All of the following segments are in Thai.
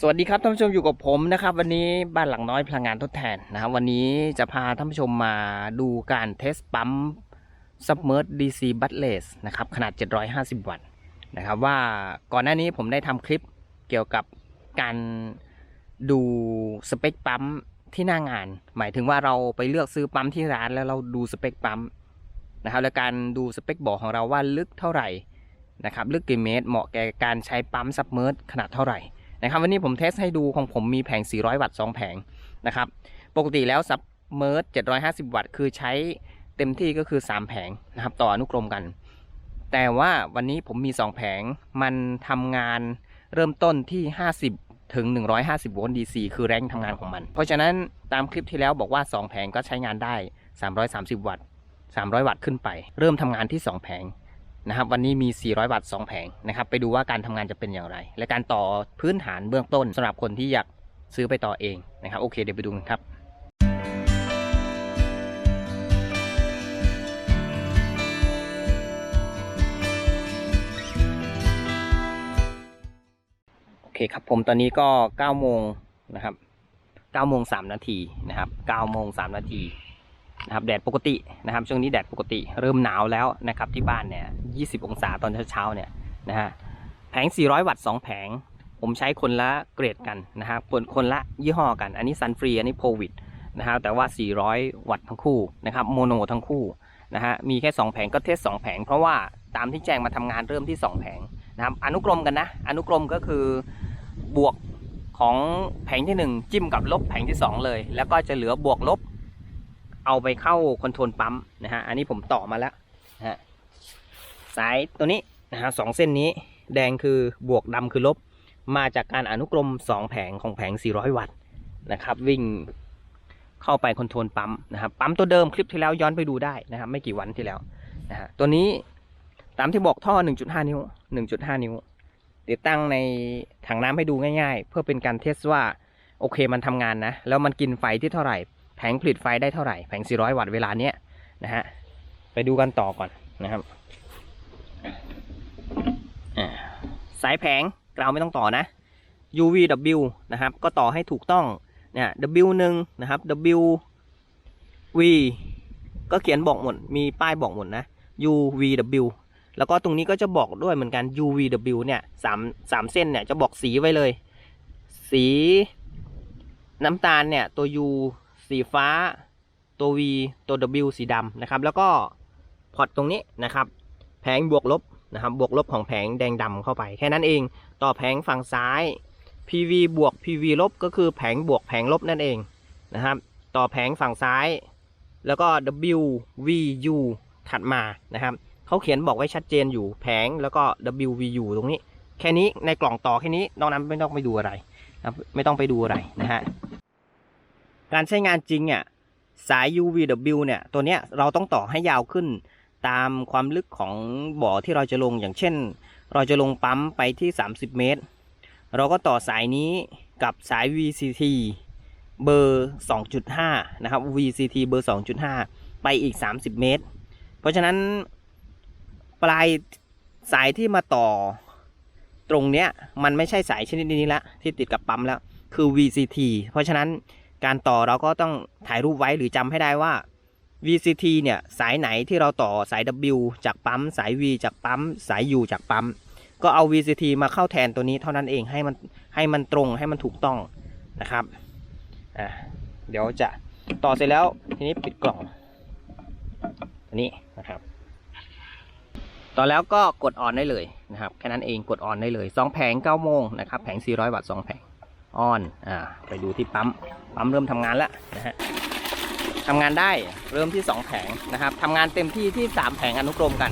สวัสดีครับท่านผู้ชมอยู่กับผมนะครับ วันนี้บ้านหลังน้อยพลังงานทดแทนนะครับ วันนี้จะพาท่านผู้ชมมาดูการเทสปั๊ม Submerged DC b u t l e s s นะครับขนาด 750 วัตต์นะครับ ว่าก่อนหน้านี้ผมได้ทำคลิปเกี่ยวกับการดูสเปคปั๊มที่หน้างาน หมายถึงว่าเราไปเลือกซื้อปั๊มที่ร้านแล้วเราดูสเปคปั๊มนะครับและการดูสเปคบ่อของเราว่าลึกเท่าไหร่นะครับลึกกี่เมตร เหมาะแก่การใช้ปั๊ม Submerged ขนาดเท่าไหร่ นะครับวันนี้ผมเทสให้ดูของผมมีแผง 400 วัตต์2แผงนะครับปกติแล้วซับเมิร์ด750 วัตต์ คือใช้เต็มที่ก็คือ 3 แผงนะครับต่ออนุกรมกัน แต่ว่าวันนี้ผมมี 2 แผงมันทำงานเริ่มต้นที่ 50 ถึง 150 โวลต์ DC คือแรงทำงานของมัน เพราะฉะนั้นตามคลิปที่แล้วบอกว่า 2 แผงก็ใช้งานได้ 330 วัตต์ 300 วัตต์ขึ้นไป เริ่มทำงานที่ 2 แผง นะครับ วันนี้มี 400 วัตต์2แผงนะครับ ไปดูว่าการทำงานจะเป็นอย่างไร และการต่อพื้นฐานเบื้องต้นสำหรับคนที่อยากซื้อไปต่อเองนะครับ โอเค เดี๋ยวไปดูกันครับโอเคครับผมตอนนี้ก็9โมงนะครับ9โมง3นาทีนะครับ9โมง3นาที นะครับแดดปกตินะครับ ช่วงนี้แดดปกติเริ่มหนาวแล้วนะครับที่บ้านเนี่ย 20 องศาตอนเช้าๆเนี่ยนะฮะแผง 400 วัตต์ 2 แผง ผมใช้คนละเกรดกันนะครับคนคนละยี่ห้อกัน อันนี้ซันฟรีอันนี้โพวิดนะครับแต่ว่า 400 วัตต์ทั้งคู่นะครับโมโนทั้งคู่นะฮะมีแค่ 2 แผงก็เทส 2 แผง เพราะว่าตามที่แจ้งมาทำงานเริ่มที่ 2 แผงนะครับอนุกรมกันนะ อนุกรมก็คือบวกของแผงที่ 1 จิ้มกับลบแผงที่ 2 เลย แล้วก็จะเหลือบวกลบ เอาไปเข้าคอนโทรลปั๊มนะฮะอันนี้ผมต่อมาแล้วนะฮะสายตัวนี้นะฮะสองเส้นนี้แดงคือบวกดำคือลบ มาจากการอนุกรม 2 แผงของแผง 400 วัตต์นะครับ วิ่งเข้าไปคอนโทรลปั๊มนะครับปั๊มตัวเดิมคลิปที่แล้วย้อนไปดูได้นะครับไม่กี่วันที่แล้วนะฮะตัวนี้ตามที่บอกท่อ 1.5 นิ้ว 1.5 นิ้ว ติดตั้งในถังน้ำให้ดูง่าย ๆ เพื่อเป็นการเทสว่าโอเคมันทำงานนะ แล้วมันกินไฟที่เท่าไหร่ แผงผลิตไฟได้เท่าไหร่ แผง 400 วัตต์เวลาเนี้ยนะฮะ ไปดูกันต่อก่อนนะครับสายแผงเราไม่ต้องต่อนะ UVW นะครับ ก็ต่อให้ถูกต้องเนี่ย W1 นะครับ WV ก็เขียนบอกหมด มีป้ายบอกหมดนะ UVW แล้วก็ตรงนี้ก็จะบอกด้วยเหมือนกัน UVW เนี่ยสามสามเส้นเนี่ยจะบอกสีไว้เลย สีน้ำตาลเนี่ยตัว U สีฟ้า ตัว V ตัว W สีดำนะครับ แล้วก็พอร์ตตรงนี้นะครับ แผงบวกลบนะครับ บวกลบของแผงแดงดำเข้าไป แค่นั้นเอง ต่อแผงฝั่งซ้าย PV บวก PV ลบก็คือแผงบวกแผงลบนั่นเองนะครับ ต่อแผงฝั่งซ้าย แล้วก็ W V U ถัดมานะครับเขาเขียนบอกไว้ชัดเจนอยู่แผงแล้วก็ W V U ตรงนี้ แค่นี้ในกล่องต่อแค่นี้นอกนั้นไม่ต้องไปดูอะไรนะไม่ต้องไปดูอะไรนะฮะ การใช้งานจริงเนี่ยสาย UVW เนี่ยตัวเนี้ยเราต้องต่อให้ยาวขึ้นตามความลึกของบ่อที่เราจะลงอย่างเช่น เราจะลงปั๊มไปที่ 30 เมตร เราก็ต่อสายนี้กับสาย VCT เบอร์ 2.5 นะครับ VCT เบอร์ 2.5 ไปอีก 30 เมตร เพราะฉะนั้นปลายสายที่มาต่อตรงเนี้ยมันไม่ใช่สายชนิดนี้ละที่ติดกับปั๊มแล้ว คือ VCT เพราะฉะนั้น การต่อเราก็ต้องถ่ายรูปไว้หรือจำให้ได้ว่า VCT เนี่ยสายไหนที่เราต่อสาย W จากปั๊ม สาย V จากปั๊ม สาย U จากปั๊ม ก็เอา VCT มาเข้าแทนตัวนี้เท่านั้นเองให้มันให้มันตรงให้มันถูกต้องนะครับอะเดี๋ยวจะต่อเสร็จแล้วทีนี้ปิดกล่องอันนี้นะครับต่อแล้วก็กดออนได้เลยนะครับแค่นั้นเองกดออนได้เลย 2 แผง9โมงนะครับแผง 400 วัตต์2แผง ออนอ่าไปดูที่ปั๊ม ปั๊มเริ่มทำงานแล้วนะฮะทำงานได้เริ่มที่ 2 แผงนะครับทำงานเต็มที่ที่ 3 แผงอนุกรมกัน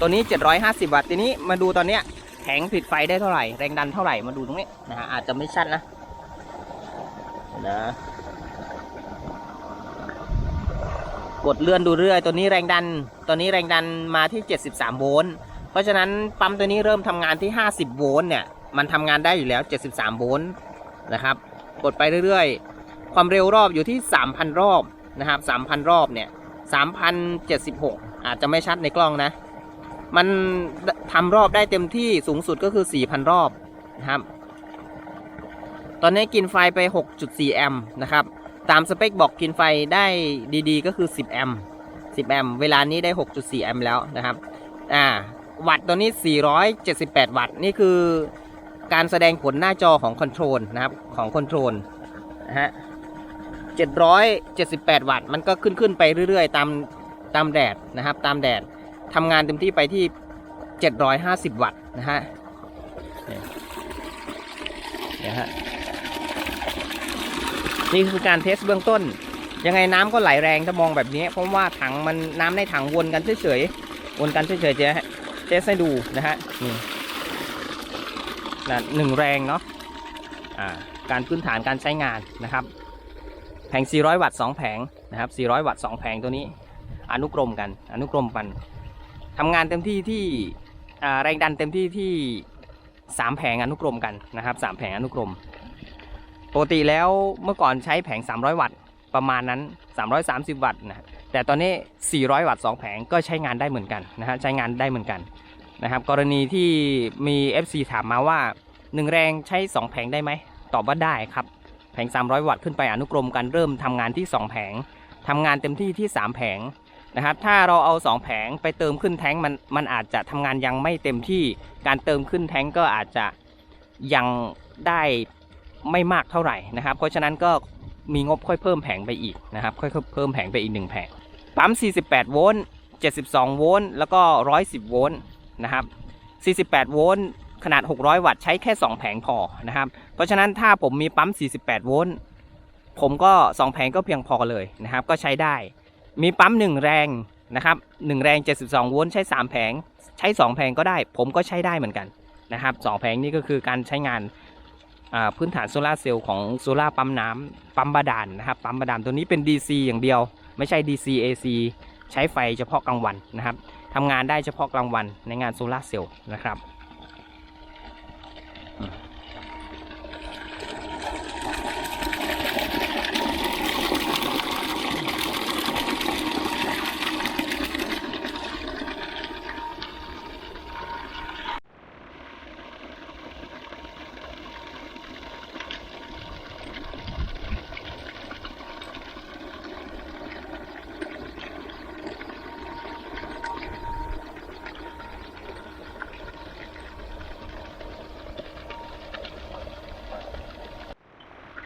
ตัวนี้ 750 วัตต์ทีนี้มาดูตอนเนี้ยแผงผลิตไฟได้เท่าไหร่ แรงดันเท่าไหร่มาดูตรงนี้นะฮะอาจจะไม่ชัดนะนะกดเลื่อนดูเรื่อยตัวนี้แรงดันตัวนี้แรงดันมาที่ 73 โวลต์เพราะฉะนั้นปั๊มตัวนี้เริ่มทำงานที่ 50 โวลต์เนี่ยมันทำงานได้อยู่แล้ว 73 โวลต์ นะครับ กดไปเรื่อยๆ ความเร็วรอบอยู่ที่ 3,000 รอบนะครับ 3,000 รอบเนี่ย 3,076 อาจจะไม่ชัดในกล้องนะ มันทำรอบได้เต็มที่สูงสุดก็คือ 4,000 รอบนะครับ ตอนนี้กินไฟไป 6.4 แอมป์นะครับ ตามสเปคบอกกินไฟได้ดีๆ ก็คือ 10 แอมป์ 10 แอมป์ เวลานี้ได้ 6.4 แอมป์แล้วนะครับ อ่า วัตต์ตัวนี้ 478 วัตต์ นี่คือ การแสดงผลหน้าจอของคอนโทรลนะครับของคอนโทรลนะฮะ778 วัตต์ มันก็ขึ้นขึ้นไปเรื่อยๆ ตามตามแดดนะครับตามแดดทำงานเต็มที่ไปที่ 750 วัตต์นะฮะเนี่ยเนี่ยฮะนี่คือการเทสเบื้องต้น ยังไงน้ำก็ไหลแรงถ้ามองแบบนี้เพราะว่าถังมันน้ำในถังวนกันเฉยๆวนกันเฉยๆจะเทสให้ดูนะฮะนี่ นะหนึ่งแรงเนาะอ่าการพื้นฐานการใช้งานนะครับ แผง 400 วัตต์2แผงนะครับ 400 วัตต์2แผงตัวนี้ อนุกรมกัน อนุกรมกันทำงานเต็มที่ที่อ่าแรงดันเต็มที่ที่ 3 แผงอนุกรมกันนะครับ3แผงอนุกรมปกติแล้วเมื่อก่อนใช้แผง 300 วัตต์ประมาณนั้น 330 วัตต์นะแต่ตอนนี้ 400 วัตต์2แผงก็ใช้งานได้เหมือนกันนะฮะใช้งานได้เหมือนกัน นะครับ กรณีที่มี FC ถามมาว่า 1 แรงใช้ 2 แผงได้ไหม ตอบว่าได้ครับ แผง 300 วัตต์ขึ้นไปอนุกรมกันเริ่มทำงานที่ 2 แผงทำงานเต็มที่ที่ 3 แผงนะครับถ้าเราเอา 2 แผงไปเติมขึ้นแท้งมันมันอาจจะทำงานยังไม่เต็มที่การเติมขึ้นแท้งก็อาจจะยังได้ไม่มากเท่าไหร่นะครับ เพราะฉะนั้นก็มีงบค่อยเพิ่มแผงไปอีกนะครับค่อยเพิ่มแผงไปอีก 1 แผงปั๊ม 48 โวลต์ 72 โวลต์ แล้วก็ 110 โวลต์ นะครับ 48 โวลต์ขนาด 600 วัตต์ใช้แค่ 2 แผงพอนะครับ เพราะฉะนั้นถ้าผมมีปั๊ม 48 โวลต์ผมก็ 2 แผงก็เพียงพอเลยนะครับ ก็ใช้ได้ มีปั๊ม 1 แรงนะครับ1แรง 72 โวลต์ใช้ 3 แผง ใช้ 2 แผงก็ได้ ผมก็ใช้ได้เหมือนกันนะครับ2แผงนี่ก็คือการใช้งานพื้นฐานโซลาเซลล์ของโซลาปั๊มน้ำปั๊มบาดาลนนะครับปั๊มบาดาลตัวนี้เป็น DC อย่างเดียว ไม่ใช่ DC AC ใช้ไฟเฉพาะกลางวันนะครับ ทำงานได้เฉพาะกลางวันในงานโซลาร์เซลล์นะครับ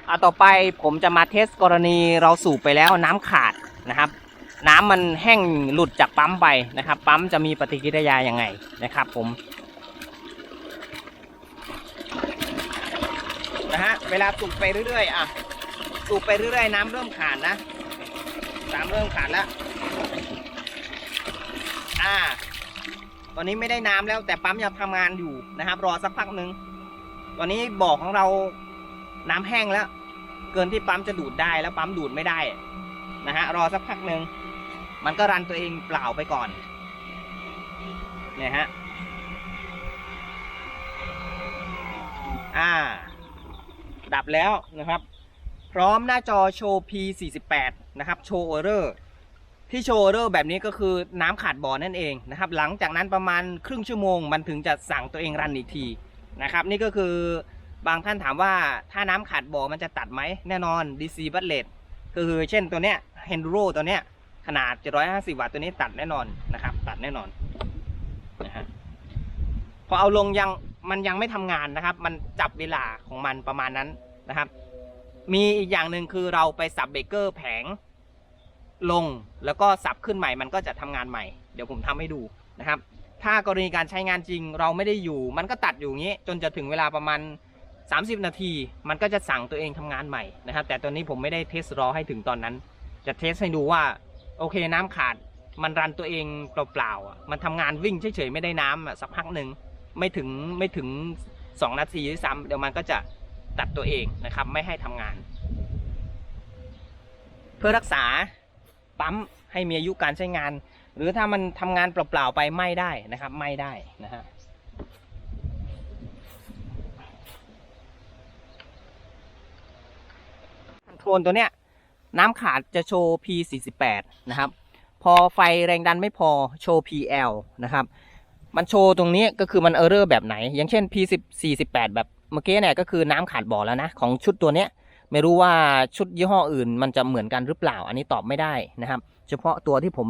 อะต่อไปผมจะมาเทสกรณีเราสูบไปแล้วน้ำขาดนะครับ น้ำมันแห้งหลุดจากปั๊มไปนะครับ ปั๊มจะมีปฏิกิริยาอยังไงนะครับ ผมนะฮะเวลาสูบไปเรื่อยๆอะสูบไปเรื่อยๆ น้ำเริ่มขาดนะน้ำเริ่มขาดแล้วอ่าตอนนี้ไม่ได้น้ำแล้วแต่ปั๊มยังทำงานอยู่นะครับ รอสักพักหนึ่งตอนนี้บ่อของเราน้ำแห้งแล้ว เกินที่ปั๊มจะดูดได้แล้วปั๊มดูดไม่ได้นะฮะรอสักพักหนึ่งมันก็รันตัวเองเปล่าไปก่อนเนี่ยฮะอ่า ดับแล้วนะครับ พร้อมหน้าจอโชว์ P48 นะครับโชว์เออร์เรอร์ที่โชว์เออเรอร์แบบนี้ก็คือน้ำขาดบ่อนั่นเองนะครับ หลังจากนั้นประมาณครึ่งชั่วโมง มันถึงจะสั่งตัวเองรันอีกทีนะครับ นี่ก็คือ บางท่านถามว่าถ้าน้ำขาดบ่อมันจะตัดไหมแน่นอน DC b u t l e t ก็คือเช่นตัวเนี้ย Henduro ตัวเนี้ยขนาด 750 วัตต์ตัวนี้ตัดแน่นอนนะครับ ตัดแน่นอนนะฮะพอเอาลงยังมันยังไม่ทำงานนะครับ มันจับเวลาของมันประมาณนั้นนะครับ มีอีกอย่างหนึ่งคือเราไปสับเบรกเกอร์แผงลงแล้วก็สับขึ้นใหม่มันก็จะทำงานใหม่ เดี๋ยวผมทำให้ดูนะครับ ถ้ากรณีการใช้งานจริงเราไม่ได้อยู่ มันก็ตัดอยู่อย่างนี้ จนจะถึงเวลาประมาณ 30 นาทีมันก็จะสั่งตัวเองทำงานใหม่นะครับ แต่ตัวนี้ผมไม่ได้เทสรอให้ถึงตอนนั้น จะเทสให้ดูว่าโอเคน้ำขาดมันรันตัวเองเปล่าๆมันทำงานวิ่งเฉยๆไม่ได้น้ำอะสักพักหนึ่งไม่ถึงไม่ถึง 2 นาทีด้วยซ้ำเดี๋ยวมันก็จะตัดตัวเองนะครับ ไม่ให้ทำงาน เพื่อรักษาปั๊มให้มีอายุการใช้งาน หรือถ้ามันทำงานเปล่าๆไปไม่ได้นะครับ ไม่ได้นะฮะ คอน โทรลตัวเนี้ยน้ำขาดจะโชว์ P48 นะครับ พอไฟแรงดันไม่พอโชว์ PL นะครับ มันโชว์ตรงนี้ก็คือมันเออร์เรอร์แบบไหน อย่างเช่น P48 แบบเมื่อกี้เนี่ยก็คือน้ำขาดบ่อแล้วนะ ของชุดตัวเนี้ยไม่รู้ว่าชุดยี่ห้ออื่นมันจะเหมือนกันหรือเปล่า อันนี้ตอบไม่ได้นะครับ เฉพาะตัวที่ผม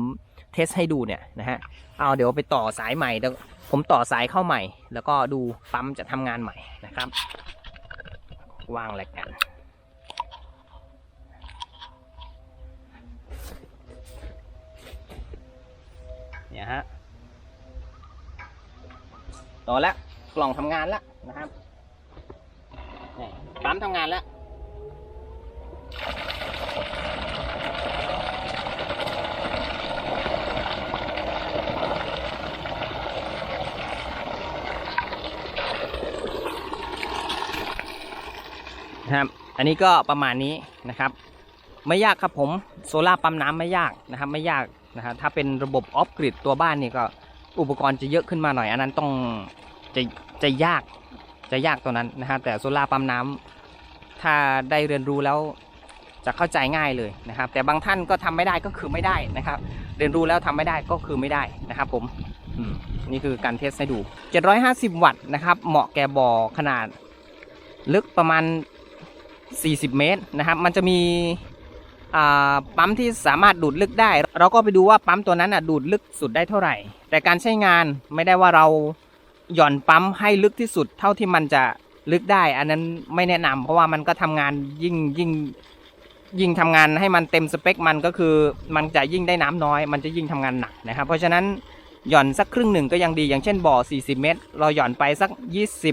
เทสให้ดูเนี่ยนะฮะ เอาเดี๋ยวไปต่อสายใหม่เดี๋ยวผมต่อสายเข้าใหม่ แล้วก็ดูปั๊มจะทำงานใหม่นะครับ วางอะไรกัน เนี่ยฮะต่อแล้วกล่องทำงานแล้วนะครับนี่ปั๊มทำงานแล้วนะครับ อันนี้ก็ประมาณนี้นะครับ ไม่ยากครับผม โซล่าปั๊มน้ำไม่ยากนะครับ ไม่ยาก นะครับถ้าเป็นระบบออฟกริดตัวบ้านนี่ก็อุปกรณ์จะเยอะขึ้นมาหน่อยอันนั้นต้องจะจะยากจะยากตัวนั้นนะฮะแต่โซล่าปั๊มน้ำถ้าได้เรียนรู้แล้วจะเข้าใจง่ายเลยนะครับ แต่บางท่านก็ทำไม่ได้ก็คือไม่ได้นะครับ เรียนรู้แล้วทำไม่ได้ก็คือไม่ได้นะครับผมนี่คือการเทสให้ดู 750 วัตต์นะครับ เหมาะแก่บ่อขนาดลึกประมาณ 40 เมตรนะครับ มันจะมี ปั๊มที่สามารถดูดลึกได้ เราก็ไปดูว่าปั๊มตัวนั้นดูดลึกสุดได้เท่าไหร่ แต่การใช้งานไม่ได้ว่าเราหย่อนปั๊มให้ลึกที่สุดเท่าที่มันจะลึกได้ อันนั้นไม่แนะนำเพราะว่ามันก็ทำงานยิ่งยิ่งยิ่งทำงานให้มันเต็มสเปคมันก็คือมันจะยิ่งได้น้ำน้อย มันจะยิ่งทำงานหนักนะครับ เพราะฉะนั้นหย่อนสักครึ่งหนึ่งก็ยังดีอย่างเช่นบ่อ 40 เมตร เราหย่อนไปสัก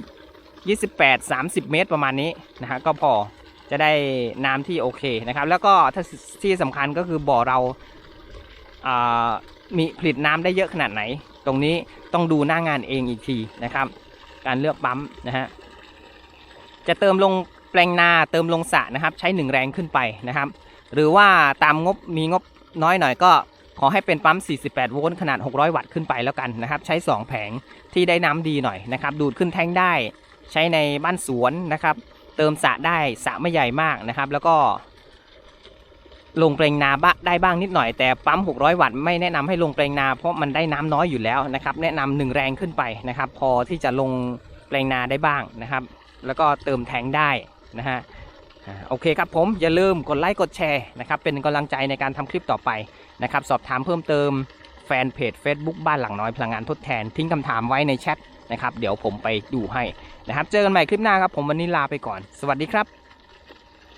20 28 30 เมตรประมาณนี้นะฮะก็พอ จะได้น้ำที่โอเคนะครับ แล้วก็ที่สำคัญก็คือบ่อเราามีผลิตน้ำได้เยอะขนาดไหน ตรงนี้ต้องดูหน้างานเองอีกทีนะครับ การเลือกปั๊มนะฮะจะเติมลงแปลงนาเติมลงสระนะครับ ใช้หนึ่งแรงขึ้นไปนะครับ หรือว่าตามงบมีงบน้อยหน่อยก็ขอให้เป็นปั๊ม 48 โวลต์ขนาด 600 วัตต์ขึ้นไปแล้วกันนะครับ ใช้ 2 แผงที่ได้น้ำดีหน่อยนะครับ ดูดขึ้นแท่งได้ ใช้ในบ้านสวนนะครับ เติมสระได้สระไม่ใหญ่มากนะครับ แล้วก็ลงเปลงนาบ้าได้บ้างนิดหน่อยแต่ปั๊ม 600 วัตต์ไม่แนะนำให้ลงเปลงนาเพราะมันได้น้ำน้อยอยู่แล้วนะครับแนะนำหนึ่งแรงขึ้นไปนะครับ พอที่จะลงเปลงนาได้บ้างนะครับ แล้วก็เติมแทงได้นะฮะโอเคครับผมอย่าลืมกดไลค์กดแชร์นะครับเป็นกำลังใจในการทำคลิปต่อไปนะครับสอบถามเพิ่มเติมแฟนเพจ Facebook บ้านหลังน้อยพลังงานทดแทนทิ้งคำถามไว้ในแชท นะครับ เดี๋ยวผมไปดูให้นะครับ เจอกันใหม่คลิปหน้าครับ ผมวันนี้ลาไปก่อน สวัสดีครับ